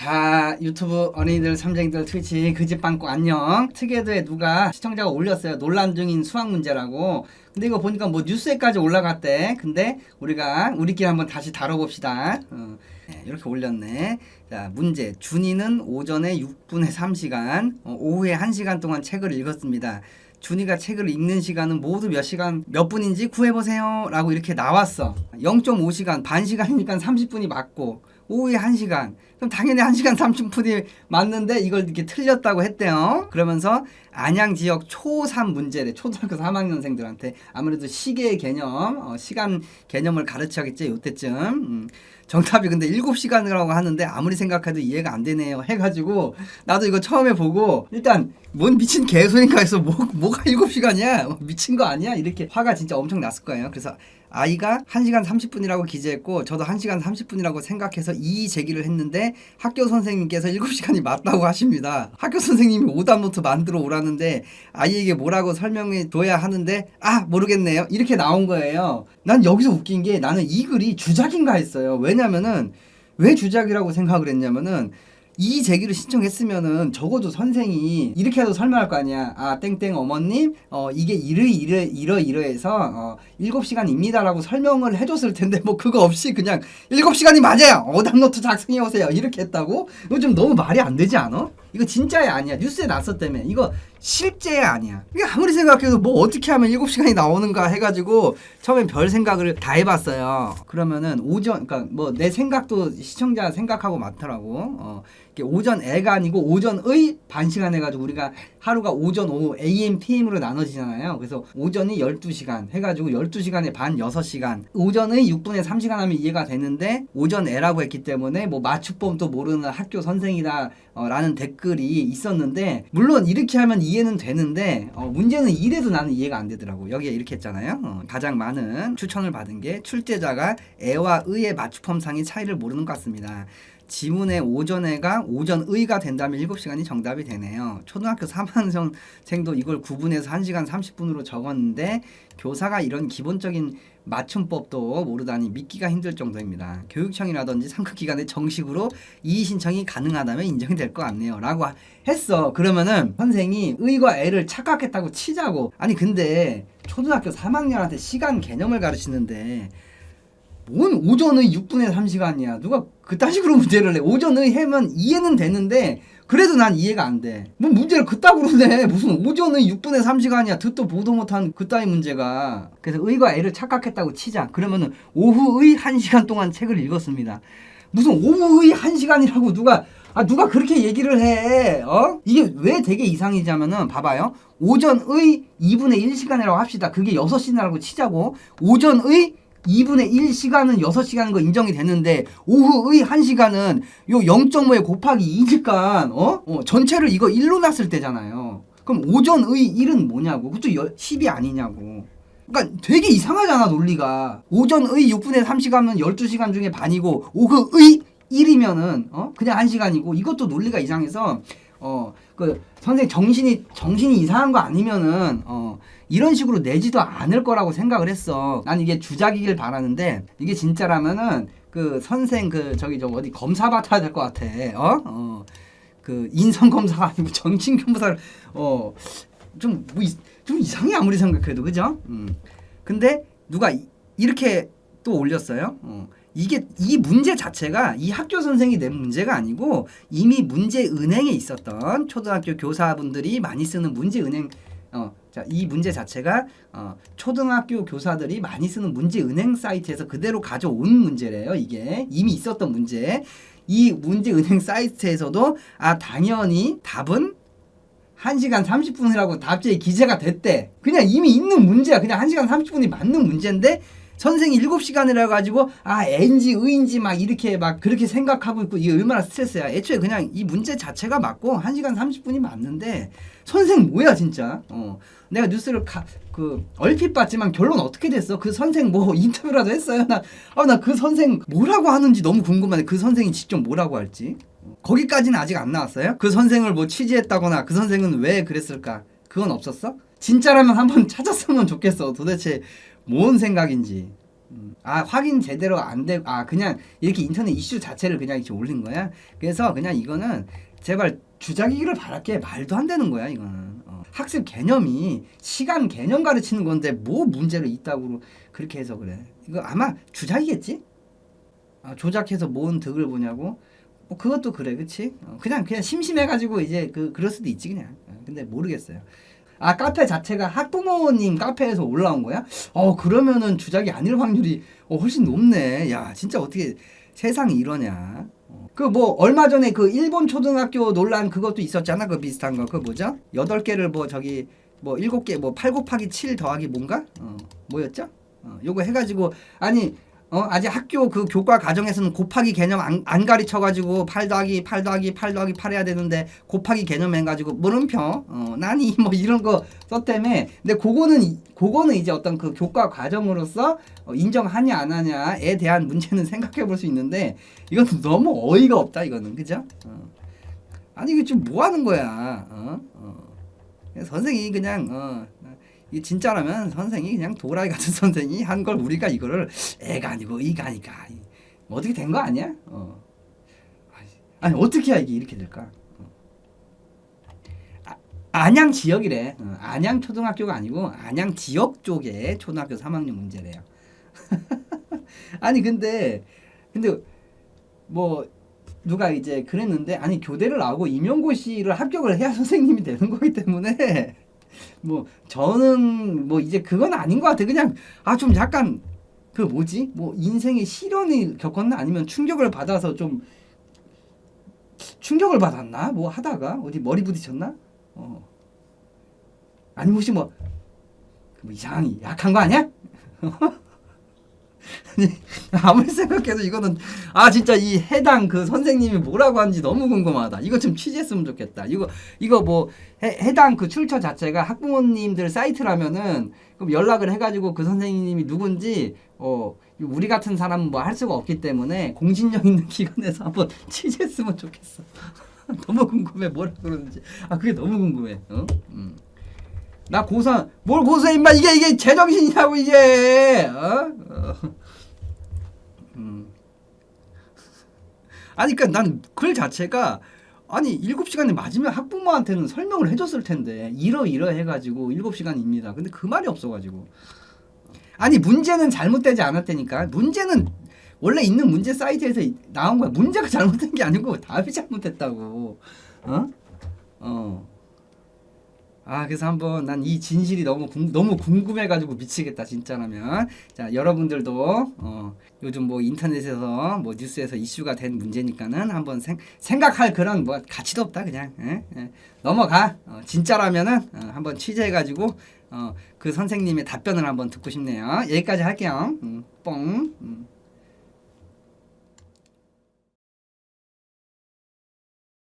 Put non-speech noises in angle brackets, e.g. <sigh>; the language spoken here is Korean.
자 유튜브 어린이들 삼쟁이들 트위치 그집빵꾸 안녕. 특혜도에 누가 시청자가 올렸어요. 논란 중인 수학 문제라고. 근데 이거 보니까 뭐 뉴스에까지 올라갔대. 근데 우리가 우리끼리 한번 다시 다뤄봅시다. 어, 네, 이렇게 올렸네. 자 문제. 준이는 오전에 6분의 3시간 어, 오후에 1시간 동안 책을 읽었습니다. 준이가 책을 읽는 시간은 모두 몇 시간 몇 분인지 구해보세요. 라고 이렇게 나왔어. 0.5시간 반 시간이니까 30분이 맞고 오후에 1시간. 그럼 당연히 1시간 30분이 맞는데 이걸 이렇게 틀렸다고 했대요. 그러면서 안양 지역 초3 문제래. 초등학교 3학년생들한테 아무래도 시계의 개념 어, 시간 개념을 가르쳐야겠지 요때쯤. 음. 정답이 근데 7시간이라고 하는데 아무리 생각해도 이해가 안 되네요. 해가지고 나도 이거 처음에 보고 일단 뭔 미친 개소리인가 해서 뭐, 뭐가 7시간이야? 미친 거 아니야? 이렇게 화가 진짜 엄청 났을 거예요. 그래서 아이가 1시간 30분이라고 기재했고 저도 1시간 30분이라고 생각해서 이의 제기를 했는데 학교 선생님께서 7시간이 맞다고 하십니다. 학교 선생님이 오답 노트 만들어 오라는데 아이에게 뭐라고 설명해 둬야 하는데 아 모르겠네요. 이렇게 나온 거예요. 난 여기서 웃긴 게 나는 이 글이 주작인가 했어요. 왜냐면은 왜 주작이라고 생각을 했냐면은 이 제기를 신청했으면은 적어도 선생이 이렇게라도 설명할 거 아니야. 아 땡땡 어머님 어 이게 이러 이러 이러 이러해서 어 7시간입니다라고 설명을 해줬을 텐데 뭐 그거 없이 그냥 7시간이 맞아요. 오답노트 작성해 오세요. 이렇게 했다고? 이거 좀 너무 말이 안 되지 않아? 이거 진짜야 아니야. 뉴스에 났었다며. 이거 실제야 아니야. 이게 아무리 생각해도 뭐 어떻게 하면 7시간이 나오는가 해가지고 처음엔 별 생각을 다 해봤어요. 그러면은 오전, 그러니까 뭐 내 생각도 시청자 생각하고 많더라고. 어, 오전 애가 아니고 오전의 반 시간 해가지고 우리가 하루가 오전, 오후, AM, PM으로 나눠지잖아요. 그래서 오전이 12시간 해가지고 12시간에 반 6시간. 오전의 6분의 3시간 하면 이해가 되는데 오전 애라고 했기 때문에 뭐 맞춤법도 모르는 학교 선생이다 어, 라는 댓글이 있었는데 물론 이렇게 하면 이해는 되는데 어, 문제는 이래도 나는 이해가 안 되더라고 여기에 이렇게 했잖아요 어, 가장 많은 추천을 받은 게 출제자가 애와 의의 맞춤법상의 차이를 모르는 것 같습니다 지문의 오전에가 오전의가 된다면 7시간이 정답이 되네요. 초등학교 3학년생도 이걸 구분해서 1시간 30분으로 적었는데 교사가 이런 기본적인 맞춤법도 모르다니 믿기가 힘들 정도입니다. 교육청이라든지 상급기관에 정식으로 이의 신청이 가능하다면 인정이 될 것 같네요. 라고 했어. 그러면은 선생이 의과 애를 착각했다고 치자고. 아니 근데 초등학교 3학년한테 시간 개념을 가르치는데 뭔 오전의 6분의 3시간이야. 누가 그딴 식으로 문제를 내. 오전의 해면 이해는 되는데 그래도 난 이해가 안 돼. 뭐 문제를 그따구로 내. 무슨 오전의 6분의 3시간이야. 듣도 보도 못한 그따위 문제가. 그래서 의과 애를 착각했다고 치자. 그러면은 오후의 1시간 동안 책을 읽었습니다. 무슨 오후의 1시간이라고 누가 아 누가 그렇게 얘기를 해? 어? 이게 왜 되게 이상이냐면은 봐봐요. 오전의 2분의 1시간이라고 합시다. 그게 6시나라고 치자고. 오전의 2분의 1시간은 6시간인 거 인정이 되는데 오후의 1시간은 요 0.5에 곱하기 2니까 어? 어? 전체를 이거 1로 놨을 때잖아요. 그럼 오전의 1은 뭐냐고. 그것도 10이 아니냐고. 그러니까 되게 이상하잖아 논리가. 오전의 6분의 3시간은 12시간 중에 반이고 오후의 1이면은 어? 그냥 1시간이고 이것도 논리가 이상해서 어 그 선생 정신이 정신이 이상한 거 아니면은 어 이런 식으로 내지도 않을 거라고 생각을 했어. 난 이게 주작이길 바라는데 이게 진짜라면은 그 선생 그 저기 저 어디 검사 받아야 될 것 같아. 어? 어. 그 인성 검사가 아니고 <laughs> 정신 검사를 어좀뭐좀 좀 이상해 아무리 생각해도 그죠? 음. 근데 누가 이, 이렇게 또 올렸어요. 어. 이게 이 문제 자체가 이 학교 선생이 낸 문제가 아니고 이미 문제 은행에 있었던 초등학교 교사분들이 많이 쓰는 문제 은행 어, 자, 이 문제 자체가 어, 초등학교 교사들이 많이 쓰는 문제 은행 사이트에서 그대로 가져온 문제래요. 이게 이미 있었던 문제. 이 문제 은행 사이트에서도 아 당연히 답은 1시간 30분이라고 답지에 기재가 됐대. 그냥 이미 있는 문제야. 그냥 1시간 30분이 맞는 문제인데 선생이 7시간이라 가지고 아 N지 의인지 막 이렇게 막 그렇게 생각하고 있고 이게 얼마나 스트레스야. 애초에 그냥 이 문제 자체가 맞고 1시간 30분이 맞는데 선생 뭐야 진짜. 어. 내가 뉴스를 가, 그 얼핏 봤지만 결론 어떻게 됐어? 그 선생 뭐 <laughs> 인터뷰라도 했어요? 나아나그 선생 뭐라고 하는지 너무 궁금한데 그 선생이 직접 뭐라고 할지. 거기까지는 아직 안 나왔어요? 그 선생을 뭐 취재했다거나 그 선생은 왜 그랬을까? 그건 없었어? 진짜라면 한번 <laughs> 찾았으면 좋겠어. 도대체 뭔 생각인지. 음. 아 확인 제대로 안 돼. 아 그냥 이렇게 인터넷 이슈 자체를 그냥 이렇게 올린 거야. 그래서 그냥 이거는 제발 주작이기를 바랄게 말도 안 되는 거야 이거는. 어. 학습 개념이 시간 개념 가르치는 건데 뭐 문제를 있다고 그렇게 해서 그래. 이거 아마 주작이겠지? 아, 조작해서 뭔 득을 보냐고? 뭐 그것도 그래, 그치? 어, 그냥 그냥 심심해가지고 이제 그 그럴 수도 있지 그냥. 어, 근데 모르겠어요. 아 카페 자체가 학부모님 카페에서 올라온 거야? 어 그러면은 주작이 아닐 확률이 어, 훨씬 높네. 야 진짜 어떻게 세상이 이러냐? 그뭐 얼마 전에 그 일본 초등학교 논란 그것도 있었잖아. 그 비슷한 거. 그 뭐죠? 여덟 개를 뭐 저기 뭐 일곱 개뭐팔 곱하기 칠 더하기 뭔가? 어 뭐였죠? 어 요거 해가지고 아니 어 아직 학교 그 교과 과정에서는 곱하기 개념 안, 안 가르쳐 가지고 8 더하기 8 더하기 8 더하기 8 해야 되는데 곱하기 개념 해 가지고 물음표 어 나니 <laughs> 뭐 이런 거 썼다며 근데 그거는 이- 그거는 이제 어떤 그 교과 과정으로서 어, 인정하냐 안 하냐에 대한 문제는 생각해 볼 수 있는데 이건 너무 어이가 없다 이거는 그죠? 어. 아니 이게 지금 뭐 하는 거야? 어? 어. 선생이 그냥 어. 이 진짜라면 선생이 그냥 도라이 같은 <laughs> 선생이 한 걸 우리가 이거를 애가 아니고 이가 아니까 뭐 어떻게 된 거 아니야? 어. 아니 어떻게 해야 이게 이렇게 될까? 어. 아, 안양 지역이래. 어, 안양 초등학교가 아니고 안양 지역 쪽의 초등학교 3학년 문제래요. <laughs> 아니 근데 근데 뭐 누가 이제 그랬는데 아니 교대를 나오고 임용고시를 합격을 해야 선생님이 되는 거기 때문에 뭐 저는 뭐 이제 그건 아닌 것 같아 그냥 아 좀 약간 그 뭐지? 뭐 인생의 시련을 겪었나? 아니면 충격을 받아서 좀 충격을 받았나? 뭐 하다가 어디 머리 부딪혔나? 어. 아니 혹시 뭐, 뭐 이상이 약한 거 아니야? <laughs> 아무리 생각해도 이거는 아 진짜 이 해당 그 선생님이 뭐라고 하는지 너무 궁금하다. 이거 좀 취재했으면 좋겠다. 이거 이거 뭐 해, 해당 그 출처 자체가 학부모님들 사이트라면은 그럼 연락을 해가지고 그 선생님이 누군지 어 우리 같은 사람은 뭐 할 수가 없기 때문에 공신력 있는 <laughs> 기관에서 한번 취재했으면 좋겠어. <laughs> 너무 궁금해 뭐라 그러는지. 아 그게 너무 궁금해. 어? 음. 나 고사 뭘 고사 임마 이게 이게 제정신이냐고 이게 어? 어. 음. 아니 그러니까 난 글 자체가 아니 일곱 시간이 맞으면 학부모한테는 설명을 해줬을 텐데 이러 이러 해가지고 일곱 시간입니다. 근데 그 말이 없어가지고 아니 문제는 잘못되지 않았다니까 문제는 원래 있는 문제 사이트에서 이- 나온 거야 문제가 잘못된 게 아니고 답이 잘못됐다고 어? 어. 아 그래서 한번 난 이 진실이 너무 궁, 너무 궁금해가지고 미치겠다 진짜라면 자 여러분들도 어, 요즘 뭐 인터넷에서 뭐 뉴스에서 이슈가 된 문제니까는 한번 생, 생각할 그런 뭐 가치도 없다 그냥 예? 예. 넘어가 어, 진짜라면은 어, 한번 취재해가지고 어, 그 선생님의 답변을 한번 듣고 싶네요 여기까지 할게요 음, 뽕 음.